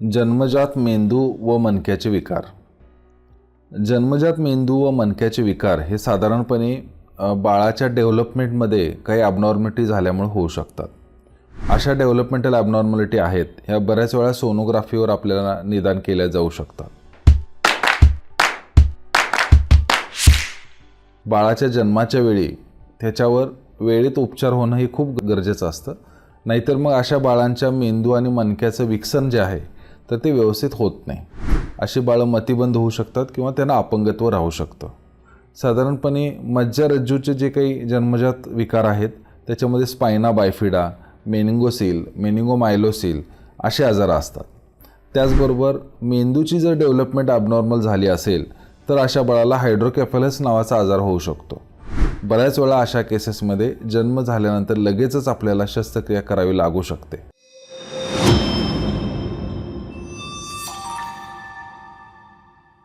जन्मजात मेंदू व मणक्याचे विकार. जन्मजात मेंदू व मणक्याचे विकार हे साधारणपणे बाळाच्या डेव्हलपमेंटमध्ये काही ॲबनॉर्मॅलिटी झाल्यामुळे होऊ शकतात. अशा डेव्हलपमेंटल ॲबनॉर्मॅलिटी आहेत ह्या बऱ्याच वेळा सोनोग्राफीवर आपल्याला निदान केल्या जाऊ शकतात. बाळाच्या जन्माच्या वेळी त्याच्यावर वेळेत उपचार होणं हे खूप गरजेचं असतं. नाहीतर मग अशा बाळांच्या मेंदू आणि मणक्याचं विकसन जे आहे तर ते व्यवस्थित होत नाही. अशी बाळं मतिबंद होऊ शकतात किंवा त्यांना अपंगत्व राहू शकतं. साधारणपणे मज्जारज्जूचे जे काही जन्मजात विकार आहेत त्याच्यामध्ये स्पायना बायफिडा मेनिंगोसिल मेनिंगोमायलोसिल असे आजार असतात. त्याचबरोबर मेंदूची जर डेव्हलपमेंट ॲबनॉर्मल झाली असेल तर अशा बाळाला हायड्रोकॅफेलस नावाचा आजार होऊ शकतो. बऱ्याच वेळा अशा केसेसमध्ये जन्म झाल्यानंतर लगेचच आपल्याला शस्त्रक्रिया करावी लागू शकते.